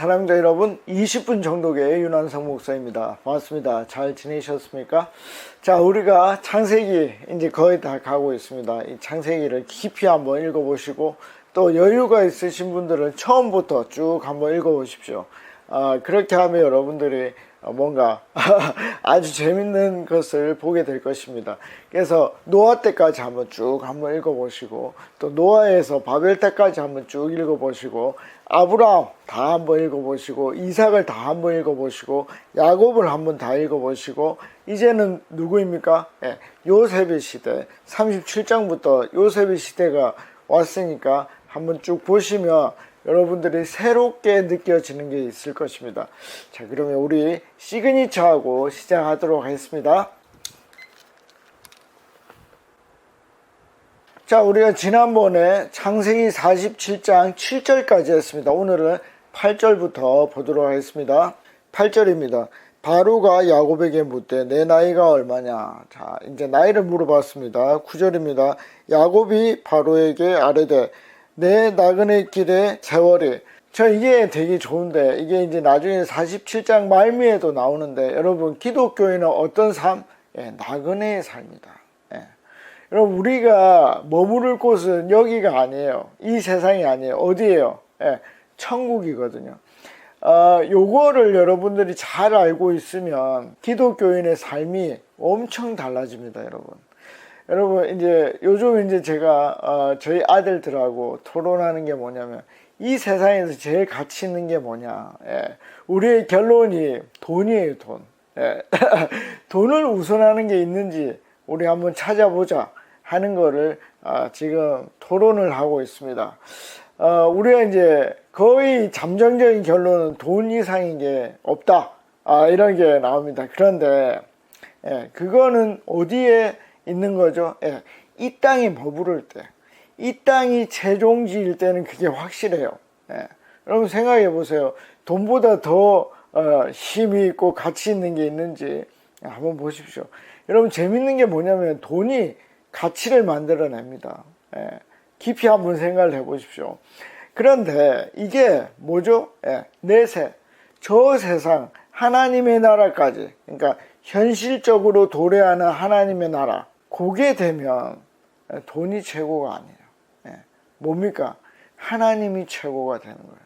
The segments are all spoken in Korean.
사랑자 여러분, 20분 정도의 윤한성 목사입니다. 반갑습니다. 잘 지내셨습니까? 자, 우리가 창세기 이제 거의 다 가고 있습니다. 이 창세기를 깊이 한번 읽어보시고 또 여유가 있으신 분들은 처음부터 쭉 한번 읽어보십시오. 아, 그렇게 하면 여러분들이 뭔가 아주 재밌는 것을 보게 될 것입니다. 그래서 노아 때까지 한번 쭉 한번 읽어보시고 또 노아에서 바벨 때까지 한번 쭉 읽어보시고 아브라함 다 한번 읽어보시고 이삭을 다 한번 읽어보시고 야곱을 한번 다 읽어보시고 이제는 누구입니까? 예, 요셉의 시대 37장부터 요셉의 시대가 왔으니까 한번 쭉 보시면 여러분들이 새롭게 느껴지는 게 있을 것입니다. 자, 그러면 우리 시그니처하고 시작하도록 하겠습니다. 자, 우리가 지난번에 창세기 47장 7절까지 했습니다. 오늘은 8절부터 보도록 하겠습니다. 8절입니다. 바로가 야곱에게 묻되 내 나이가 얼마냐? 자, 이제 나이를 물어봤습니다. 9절입니다. 야곱이 바로에게 아뢰되 내 나그네 길의 세월이 저 이게 되게 좋은데 이게 이제 나중에 47장 말미에도 나오는데 여러분 기독교인은 어떤 삶? 예, 나그네의 삶이다. 예. 여러분 우리가 머무를 곳은 여기가 아니에요. 이 세상이 아니에요. 어디예요? 예, 천국이거든요. 어, 요거를 여러분들이 잘 알고 있으면 기독교인의 삶이 엄청 달라집니다, 여러분. 여러분 이제 요즘 이제 제가 어, 저희 아들들하고 토론하는 게 뭐냐면 이 세상에서 제일 가치 있는 게 뭐냐? 예. 우리의 결론이 돈이에요, 돈. 예. 돈을 우선하는 게 있는지 우리 한번 찾아보자 하는 거를 어, 지금 토론을 하고 있습니다. 어, 우리가 이제 거의 잠정적인 결론은 돈 이상인 게 없다. 아, 이런 게 나옵니다. 그런데 예, 그거는 어디에 있는 거죠? 예, 이 땅에 머무를 때, 이 땅이 최종지일 때는 그게 확실해요. 예, 여러분 생각해 보세요. 돈보다 더 어, 힘이 있고 가치 있는 게 있는지 한번 보십시오. 여러분 재밌는 게 뭐냐면 돈이 가치를 만들어냅니다. 예, 깊이 한번 생각을 해보십시오. 그런데 이게 뭐죠? 예, 내세, 저 세상, 하나님의 나라까지, 그러니까 현실적으로 도래하는 하나님의 나라, 그게 되면 돈이 최고가 아니에요. 예, 뭡니까? 하나님이 최고가 되는 거예요.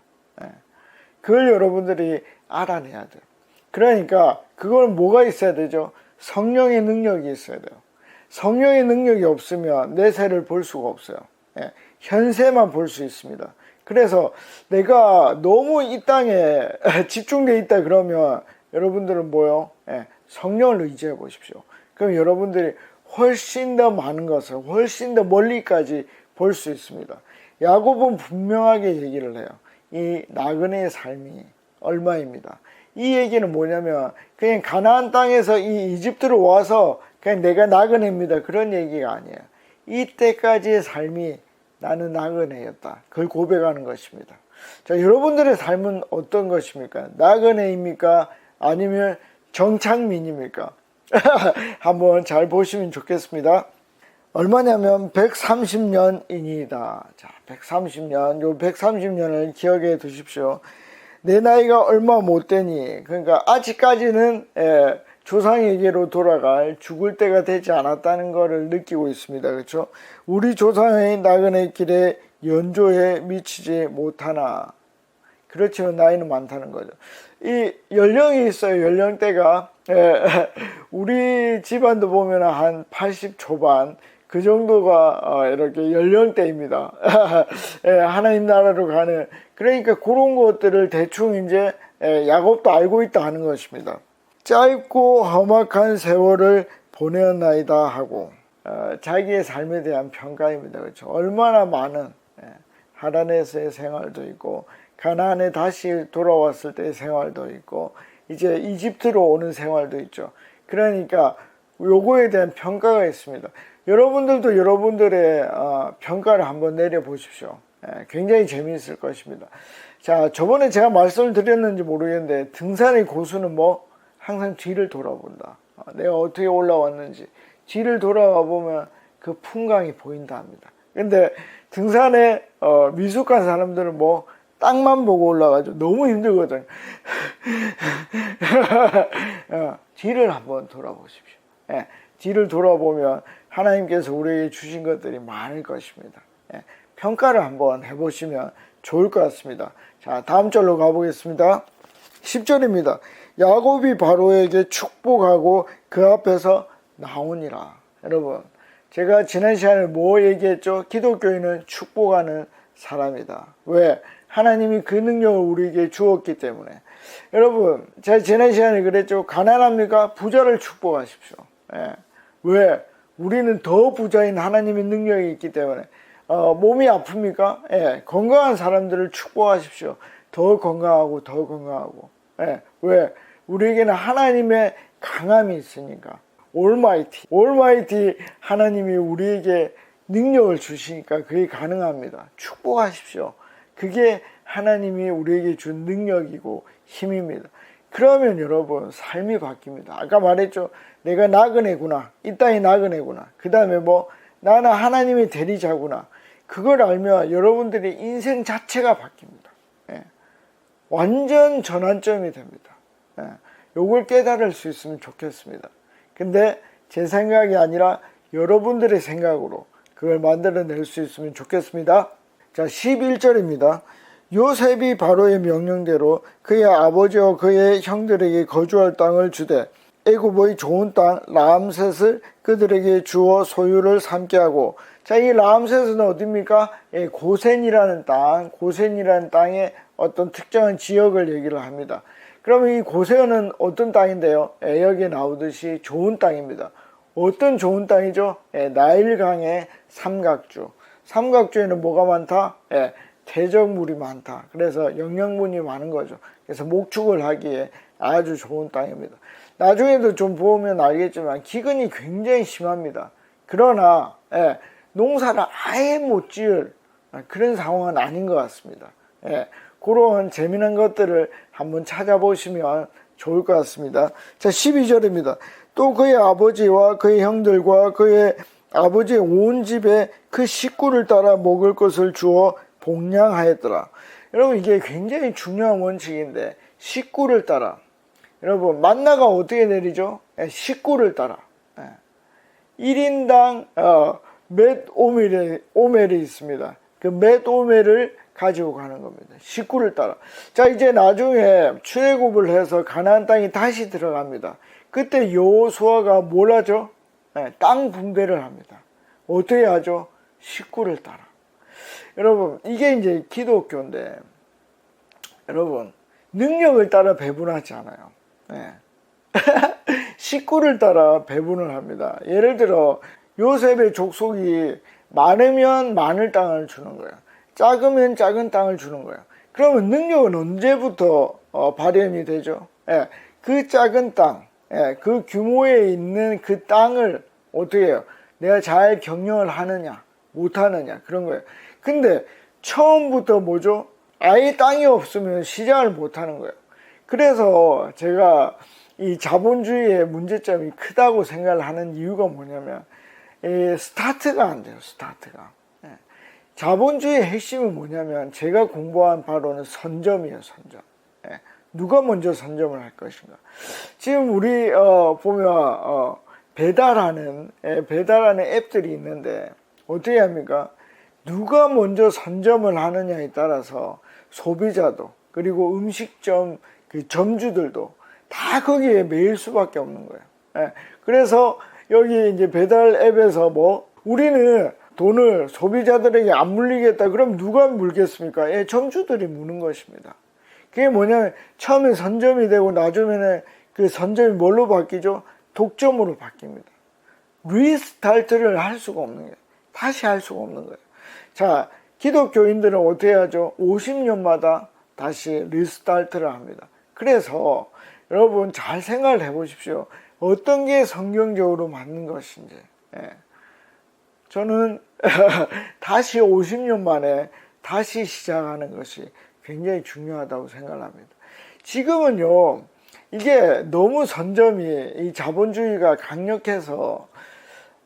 예, 그걸 여러분들이 알아내야 돼요. 그러니까 그걸 뭐가 있어야 되죠? 성령의 능력이 있어야 돼요. 성령의 능력이 없으면 내세를 볼 수가 없어요. 예, 현세만 볼 수 있습니다. 그래서 내가 너무 이 땅에 집중돼 있다 그러면 여러분들은 뭐요? 예, 성령을 의지해 보십시오. 그럼 여러분들이 훨씬 더 많은 것을 훨씬 더 멀리까지 볼 수 있습니다. 야곱은 분명하게 얘기를 해요. 이 나그네의 삶이 얼마입니다. 이 얘기는 뭐냐면 그냥 가나안 땅에서 이 이집트로 와서 그냥 내가 나그네입니다. 그런 얘기가 아니에요. 이때까지의 삶이 나는 나그네였다. 그걸 고백하는 것입니다. 자, 여러분들의 삶은 어떤 것입니까? 나그네입니까? 아니면 정착민입니까? 한번 잘 보시면 좋겠습니다. 얼마냐면 130년이니다. 자, 130년. 요 130년을 기억해 두십시오. 내 나이가 얼마 못 되니. 그러니까 아직까지는 예, 조상에게로 돌아갈 죽을 때가 되지 않았다는 것을 느끼고 있습니다. 그렇죠? 우리 조상의 나그네 길에 연조에 미치지 못하나. 그렇지만 나이는 많다는 거죠. 이 연령이 있어요. 연령대가 예, 우리 집안도 보면 한 80 초반 그 정도가 어, 이렇게 연령대입니다. 예, 하나님 나라로 가는 그러니까 그런 것들을 대충 이제 예, 야곱도 알고 있다 하는 것입니다. 짧고 험악한 세월을 보내었나이다 하고 어, 자기의 삶에 대한 평가입니다. 그렇죠? 얼마나 많은 예, 하란에서의 생활도 있고 가나안에 다시 돌아왔을 때의 생활도 있고 이제 이집트로 오는 생활도 있죠. 그러니까 요거에 대한 평가가 있습니다. 여러분들도 여러분들의 어, 평가를 한번 내려 보십시오. 예, 굉장히 재미있을 것입니다. 자, 저번에 제가 말씀을 드렸는지 모르겠는데 등산의 고수는 뭐 항상 뒤를 돌아본다. 어, 내가 어떻게 올라왔는지 뒤를 돌아와 보면 그 풍광이 보인다 합니다. 근데 등산에 어, 미숙한 사람들은 뭐 땅만 보고 올라가죠. 너무 힘들거든. 어, 뒤를 한번 돌아보십시오. 예, 뒤를 돌아보면 하나님께서 우리에게 주신 것들이 많을 것입니다. 예, 평가를 한번 해보시면 좋을 것 같습니다. 자, 다음 절로 가보겠습니다. 10절입니다. 야곱이 바로에게 축복하고 그 앞에서 나오니라. 여러분, 제가 지난 시간에 뭐 얘기했죠? 기독교인은 축복하는 사람이다. 왜? 하나님이 그 능력을 우리에게 주었기 때문에. 여러분, 제가 지난 시간에 그랬죠? 가난합니까? 부자를 축복하십시오. 예. 왜? 우리는 더 부자인 하나님의 능력이 있기 때문에. 어, 몸이 아픕니까? 예. 건강한 사람들을 축복하십시오. 더 건강하고 더 건강하고. 예. 왜? 우리에게는 하나님의 강함이 있으니까. 올마이티. 올마이티 하나님이 우리에게 능력을 주시니까 그게 가능합니다. 축복하십시오. 그게 하나님이 우리에게 준 능력이고 힘입니다. 그러면 여러분 삶이 바뀝니다. 아까 말했죠. 내가 나그네구나. 이 땅이 나그네구나. 그 다음에 뭐 나는 하나님의 대리자구나. 그걸 알면 여러분들의 인생 자체가 바뀝니다. 예. 완전 전환점이 됩니다. 예. 요걸 깨달을 수 있으면 좋겠습니다. 근데 제 생각이 아니라 여러분들의 생각으로 그걸 만들어낼 수 있으면 좋겠습니다. 자, 11절입니다. 요셉이 바로의 명령대로 그의 아버지와 그의 형들에게 거주할 땅을 주되 애굽의 좋은 땅 라암셋을 그들에게 주어 소유를 삼게 하고 자, 이 라암셋은 어디입니까? 예, 고센이라는 땅, 고센이라는 땅의 어떤 특정한 지역을 얘기를 합니다. 그러면 이 고세어는 어떤 땅인데요? 예, 여기에 나오듯이 좋은 땅입니다. 어떤 좋은 땅이죠? 예, 나일강의 삼각주. 삼각주에는 뭐가 많다? 예, 대적물이 많다. 그래서 영양분이 많은 거죠. 그래서 목축을 하기에 아주 좋은 땅입니다. 나중에도 좀 보면 알겠지만 기근이 굉장히 심합니다. 그러나 예, 농사를 아예 못 지을 그런 상황은 아닌 것 같습니다. 예, 그런 재미난 것들을 한번 찾아보시면 좋을 것 같습니다. 자, 12절입니다. 또 그의 아버지와 그의 형들과 그의 아버지의 온 집에 그 식구를 따라 먹을 것을 주어 복량하였더라. 여러분, 이게 굉장히 중요한 원칙인데, 식구를 따라. 여러분, 만나가 어떻게 내리죠? 예, 식구를 따라. 예. 1인당 어, 몇 오멜이, 오멜이 있습니다. 그몇 오멜을 가지고 가는 겁니다. 식구를 따라. 자, 이제 나중에 출애굽을 해서 가나안 땅이 다시 들어갑니다. 그때 여호수아가 뭘 하죠? 네, 땅 분배를 합니다. 어떻게 하죠? 식구를 따라. 여러분, 이게 이제 기독교인데, 여러분, 능력을 따라 배분하지 않아요. 네. 식구를 따라 배분을 합니다. 예를 들어, 요셉의 족속이 많으면 많을 땅을 주는 거예요. 작으면 작은 땅을 주는 거예요. 그러면 능력은 언제부터 어, 발현이 되죠? 예, 그 작은 땅, 예, 그 규모에 있는 그 땅을 어떻게 해요? 내가 잘 경영을 하느냐, 못하느냐, 그런 거예요. 근데 처음부터 뭐죠? 아예 땅이 없으면 시작을 못하는 거예요. 그래서 제가 이 자본주의의 문제점이 크다고 생각을 하는 이유가 뭐냐면, 이 스타트가 안 돼요, 스타트가. 자본주의의 핵심은 뭐냐면 제가 공부한 바로는 선점이에요, 선점. 예. 누가 먼저 선점을 할 것인가. 지금 우리 어, 보면 어, 배달하는 예, 배달하는 앱들이 있는데 어떻게 합니까? 누가 먼저 선점을 하느냐에 따라서 소비자도 그리고 음식점 그 점주들도 다 거기에 매일 수밖에 없는 거예요. 예. 그래서 여기 이제 배달 앱에서 뭐 우리는 돈을 소비자들에게 안 물리겠다. 그럼 누가 물겠습니까? 예, 점주들이 무는 것입니다. 그게 뭐냐면 처음에 선점이 되고 나중에는 그 선점이 뭘로 바뀌죠? 독점으로 바뀝니다. 리스타트를 할 수가 없는 거예요. 다시 할 수가 없는 거예요. 자, 기독교인들은 어떻게 하죠? 50년마다 다시 리스타트를 합니다. 그래서 여러분 잘 생각을 해 보십시오. 어떤 게 성경적으로 맞는 것인지. 예. 저는 다시 50년 만에 다시 시작하는 것이 굉장히 중요하다고 생각합니다. 지금은요, 이게 너무 선점이 이 자본주의가 강력해서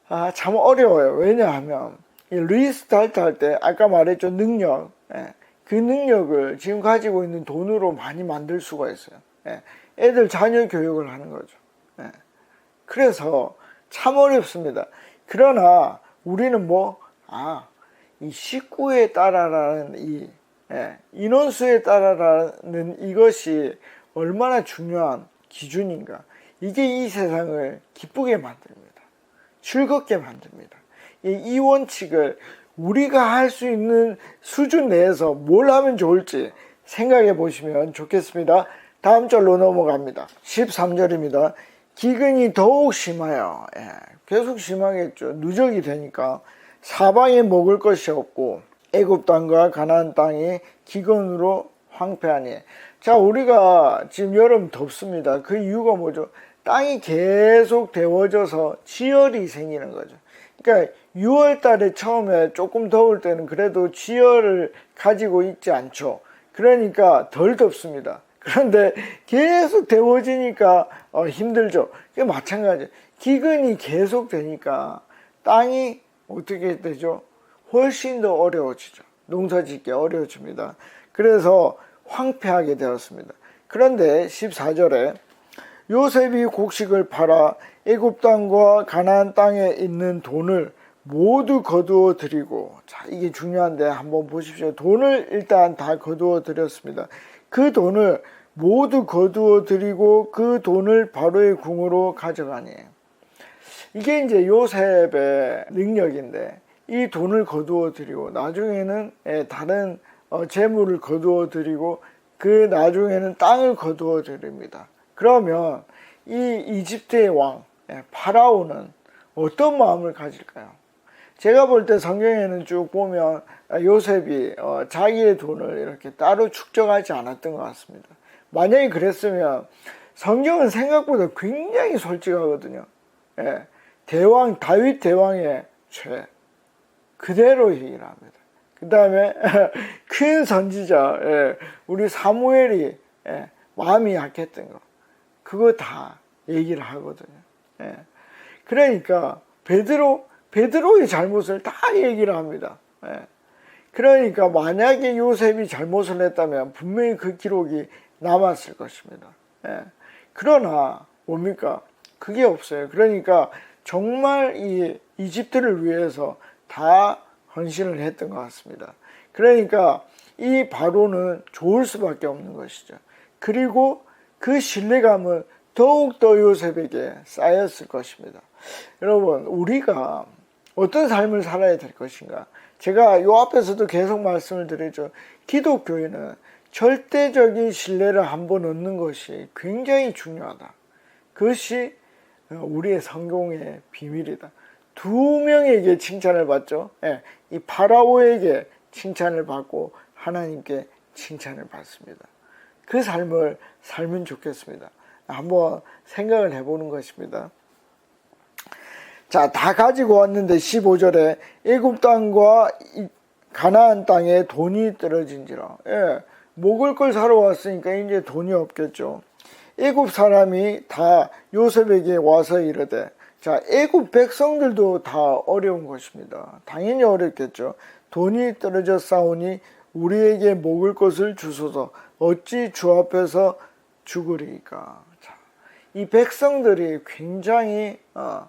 아, 참 어려워요. 왜냐하면 이 리스타트 할 때 아까 말했죠 능력 예, 그 능력을 지금 가지고 있는 돈으로 많이 만들 수가 있어요. 예. 애들 자녀 교육을 하는 거죠. 예. 그래서 참 어렵습니다. 그러나 우리는 뭐, 아, 이 식구에 따라라는 이 예, 인원수에 따라라는 이것이 얼마나 중요한 기준인가. 이게 이 세상을 기쁘게 만듭니다. 즐겁게 만듭니다. 이, 이 원칙을 우리가 할 수 있는 수준 내에서 뭘 하면 좋을지 생각해 보시면 좋겠습니다. 다음 절로 넘어갑니다. 13절입니다. 기근이 더욱 심하여 예, 계속 심하겠죠. 누적이 되니까 사방에 먹을 것이 없고 애굽 땅과 가나안 땅이 기근으로 황폐하니 자 우리가 지금 여름 덥습니다. 그 이유가 뭐죠? 땅이 계속 데워져서 지열이 생기는 거죠. 그러니까 6월 달에 처음에 조금 더울 때는 그래도 지열을 가지고 있지 않죠. 그러니까 덜 덥습니다. 그런데 계속 데워지니까 어, 힘들죠. 그 마찬가지. 기근이 계속 되니까 땅이 어떻게 되죠? 훨씬 더 어려워지죠. 농사 짓기 어려워집니다. 그래서 황폐하게 되었습니다. 그런데 14절에 요셉이 곡식을 팔아 애굽 땅과 가나안 땅에 있는 돈을 모두 거두어 드리고 자 이게 중요한데 한번 보십시오. 돈을 일단 다 거두어 드렸습니다. 그 돈을 모두 거두어 드리고 그 돈을 바로의 궁으로 가져가니 이게 이제 요셉의 능력인데 이 돈을 거두어 드리고 나중에는 예, 다른 어, 재물을 거두어 드리고 그 나중에는 땅을 거두어 드립니다. 그러면 이 이집트의 왕 예, 파라오는 어떤 마음을 가질까요? 제가 볼 때 성경에는 쭉 보면 요셉이 어, 자기의 돈을 이렇게 따로 축적하지 않았던 것 같습니다. 만약에 그랬으면 성경은 생각보다 굉장히 솔직하거든요. 예, 대왕 다윗 대왕의 죄 그대로 얘기를 합니다. 그 다음에 큰 선지자 예, 우리 사무엘이 예, 마음이 약했던 거 그거 다 얘기를 하거든요. 예. 그러니까 베드로 베드로의 잘못을 다 얘기를 합니다. 예. 그러니까 만약에 요셉이 잘못을 했다면 분명히 그 기록이 남았을 것입니다. 예. 그러나 뭡니까? 그게 없어요. 그러니까 정말 이 이집트를 위해서 다 헌신을 했던 것 같습니다. 그러니까 이 바로는 좋을 수밖에 없는 것이죠. 그리고 그 신뢰감은 더욱더 요셉에게 쌓였을 것입니다. 여러분, 우리가 어떤 삶을 살아야 될 것인가? 제가 요 앞에서도 계속 말씀을 드리죠. 기독교인은 절대적인 신뢰를 한 번 얻는 것이 굉장히 중요하다. 그것이 우리의 성공의 비밀이다. 두 명에게 칭찬을 받죠. 예, 이 파라오에게 칭찬을 받고 하나님께 칭찬을 받습니다. 그 삶을 살면 좋겠습니다. 한번 생각을 해보는 것입니다. 자, 다 가지고 왔는데 15절에 애굽 땅과 가나안 땅에 돈이 떨어진지라. 예, 먹을 걸 사러 왔으니까 이제 돈이 없겠죠. 애굽 사람이 다 요셉에게 와서 이르되 자, 애굽 백성들도 다 어려운 것입니다. 당연히 어렵겠죠. 돈이 떨어져 싸우니 우리에게 먹을 것을 주소서 어찌 주 앞에서 죽으리까. 자, 이 백성들이 굉장히 어,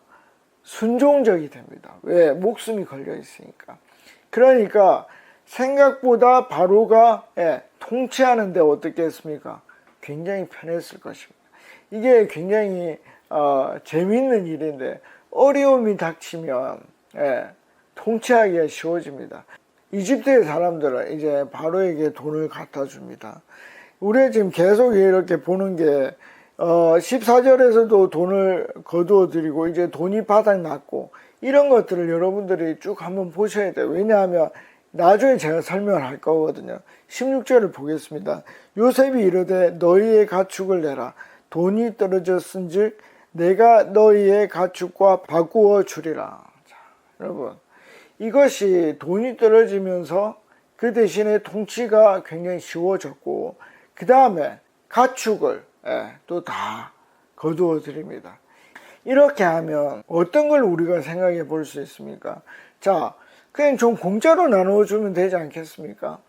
순종적이 됩니다. 왜? 목숨이 걸려 있으니까. 그러니까 생각보다 바로가 예, 통치하는데 어떻게 했습니까? 굉장히 편했을 것입니다. 이게 굉장히 어, 재미있는 일인데 어려움이 닥치면 예, 통치하기가 쉬워집니다. 이집트의 사람들은 이제 바로에게 돈을 갖다 줍니다. 우리가 지금 계속 이렇게 보는 게 어, 14절에서도 돈을 거두어 드리고 이제 돈이 바닥 났고 이런 것들을 여러분들이 쭉 한번 보셔야 돼요. 왜냐하면 나중에 제가 설명을 할 거거든요. 16절을 보겠습니다. 요셉이 이르되 너희의 가축을 내라. 돈이 떨어졌은즉 내가 너희의 가축과 바꾸어 주리라. 자, 여러분 이것이 돈이 떨어지면서 그 대신에 통치가 굉장히 쉬워졌고 그 다음에 가축을 예, 또다 거두어 드립니다. 이렇게 하면 어떤 걸 우리가 생각해 볼 수 있습니까? 자, 그냥 좀 공짜로 나누어 주면 되지 않겠습니까?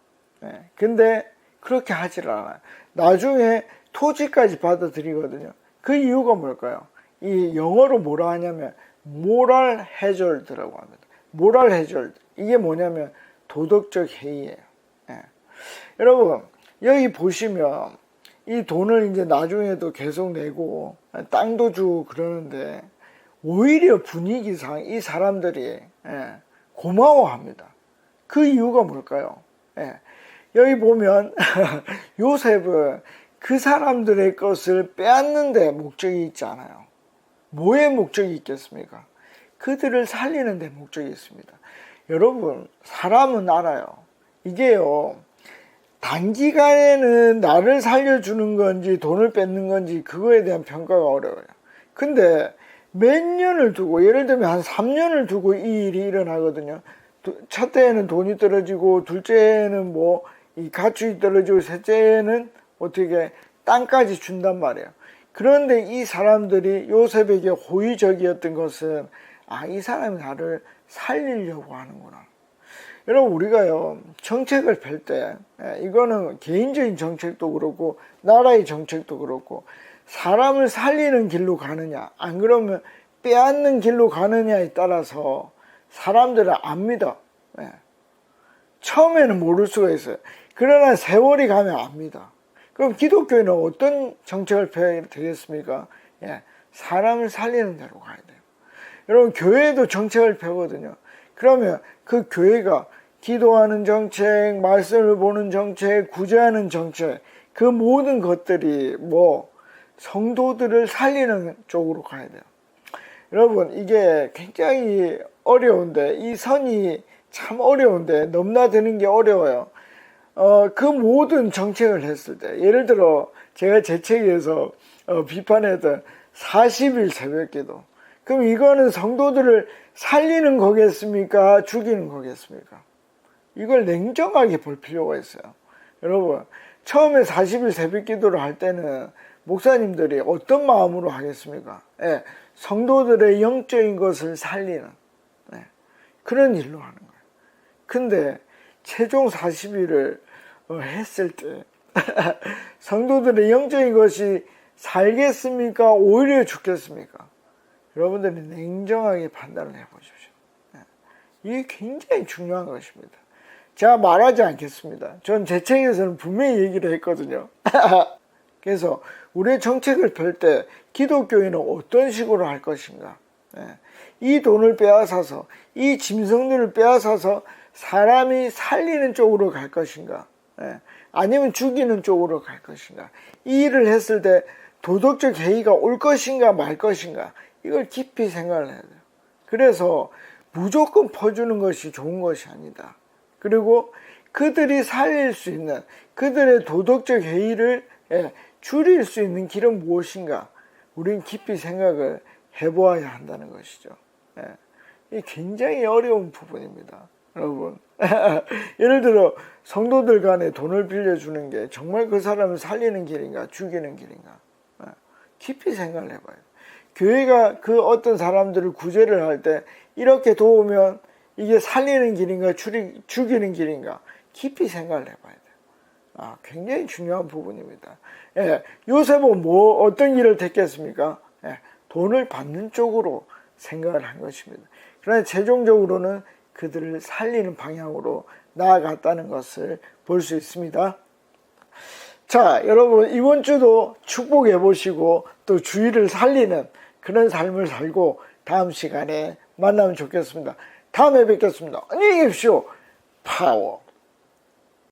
예, 근데 그렇게 하질 않아요. 나중에 토지까지 받아들이거든요. 그 이유가 뭘까요? 이 영어로 뭐라 하냐면 모랄 해절드라고 합니다. 모랄 해절드. 이게 뭐냐면 도덕적 해이예요. 예. 여러분 여기 보시면 이 돈을 이제 나중에도 계속 내고 땅도 주고 그러는데 오히려 분위기상 이 사람들이 예, 고마워합니다. 그 이유가 뭘까요? 예, 여기 보면 요셉은 그 사람들의 것을 빼앗는데 목적이 있지 않아요. 뭐의 목적이 있겠습니까? 그들을 살리는 데 목적이 있습니다. 여러분, 사람은 알아요. 이게요, 단기간에는 나를 살려주는 건지 돈을 뺏는 건지 그거에 대한 평가가 어려워요. 근데 몇 년을 두고, 예를 들면 한 3년을 두고 이 일이 일어나거든요. 두- 첫 해에는 돈이 떨어지고, 둘째에는 뭐, 이 가축이 떨어지고, 셋째에는 어떻게 땅까지 준단 말이에요. 그런데 이 사람들이 요셉에게 호의적이었던 것은, 아, 이 사람이 나를 살리려고 하는구나. 여러분 우리가요 정책을 펼 때 이거는 개인적인 정책도 그렇고 나라의 정책도 그렇고 사람을 살리는 길로 가느냐 안 그러면 빼앗는 길로 가느냐에 따라서 안 믿어. 예. 처음에는 모를 수가 있어요. 그러나 세월이 가면 압니다 그럼 기독교회는 어떤 정책을 펴야 되겠습니까? 예. 사람을 살리는 대로 가야 돼요. 여러분 교회도 정책을 펴거든요. 그러면 그 교회가 기도하는 정책, 말씀을 보는 정책, 구제하는 정책, 그 모든 것들이 뭐 성도들을 살리는 쪽으로 가야 돼요. 여러분, 이게 굉장히 어려운데, 이 선이 참 어려운데, 넘나드는 게 어려워요. 어, 그 모든 정책을 했을 때, 예를 들어, 제가 제 책에서 어, 비판했던 40일 새벽 기도. 그럼 이거는 성도들을 살리는 거겠습니까? 죽이는 거겠습니까? 이걸 냉정하게 볼 필요가 있어요. 여러분, 처음에 40일 새벽 기도를 할 때는 목사님들이 어떤 마음으로 하겠습니까? 예, 성도들의 영적인 것을 살리는 예, 그런 일로 하는 거예요. 근데 최종 40일을 어, 했을 때 성도들의 영적인 것이 살겠습니까? 오히려 죽겠습니까? 여러분들이 냉정하게 판단을 해보십시오. 예, 이게 굉장히 중요한 것입니다. 제가 말하지 않겠습니다. 전 제 책에서는 분명히 얘기를 했거든요. 그래서 우리의 정책을 펼 때 기독교인은 어떤 식으로 할 것인가? 예, 이 돈을 빼앗아서 이 짐승들을 빼앗아서 사람이 살리는 쪽으로 갈 것인가? 예, 아니면 죽이는 쪽으로 갈 것인가? 이 일을 했을 때 도덕적 해이가 올 것인가 말 것인가? 이걸 깊이 생각을 해야 돼요. 그래서 무조건 퍼주는 것이 좋은 것이 아니다. 그리고 그들이 살릴 수 있는 그들의 도덕적 해이를 예, 줄일 수 있는 길은 무엇인가? 우리는 깊이 생각을 해보아야 한다는 것이죠. 예, 이 굉장히 어려운 부분입니다. 여러분. 예를 들어, 성도들 간에 돈을 빌려주는 게 정말 그 사람을 살리는 길인가, 죽이는 길인가? 예, 깊이 생각을 해봐요. 교회가 그 어떤 사람들을 구제를 할 때 이렇게 도우면 이게 살리는 길인가 죽이, 죽이는 길인가 깊이 생각을 해봐야 돼요. 아, 굉장히 중요한 부분입니다. 예, 요셉은 뭐 어떤 길을 택했습니까? 예, 돈을 받는 쪽으로 생각을 한 것입니다. 그러나 최종적으로는 그들을 살리는 방향으로 나아갔다는 것을 볼 수 있습니다. 자, 여러분 이번 주도 축복해 보시고 또 주의를 살리는 그런 삶을 살고 다음 시간에 만나면 좋겠습니다. 다음에 뵙겠습니다. 안녕히 계십시오. 파워.